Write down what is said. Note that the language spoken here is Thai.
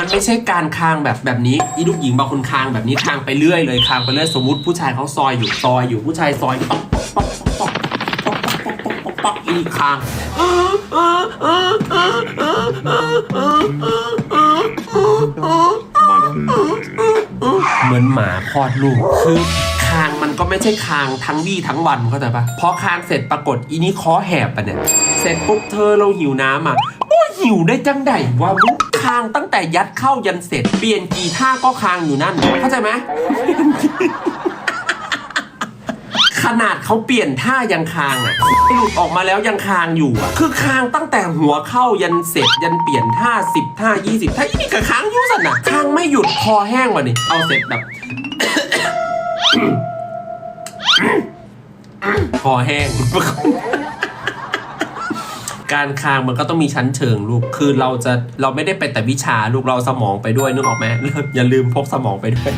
มันไม่ใช่การคางแบบแบบนี้อีลูกหญิงบางคนคางแบบนี้คางไปเรื่อยเลยคางไปเรื่อยสมมติผู้ชายเขาซอยอยู่ซอยอยู่ผู้ชายซอยป๊อกป๊อกป๊อกป๊อกป๊อกป๊อกป๊อกป๊อกอีคางเหมือนหมาคลอดลูกคือคางมันก็ไม่ใช่คางทั้งวี่ทั้งวันเข้าใจปะพอคางเสร็จปรากฏอีนี้คอแหบปะเนี่ย เสร็จปุ๊บเธอเราหิวน้ำอะโอ้หิวได้จังไดว่ามึง คางตั้งแต่ยัดเข้ายันเสร็จ เปลี่ยนกี่ท่าก็คางอยู่นั่น เข้าใจไหม ขนาดเขาเปลี่ยนท่ายังคางอะหลุดออกมาแล้วยังคางอยู่อะ คือคางตั้งแต่หัวเข้ายันเสร็จ ยันเปลี่ยนท่าสิบท่ายี่สิบท่าอีนี่กับคางอยุ่สันอะคางไม่หยุดคอแห้งว่ะนี่เอาเสร็จแบบคอแห้ง การคางมันก็ต้องมีชั้นเชิงลูก คือเราจะเราไม่ได้ไปแต่วิชาลูกเราสมองไปด้วยนึกออกไหมอย่าลืมพกสมองไปด้วย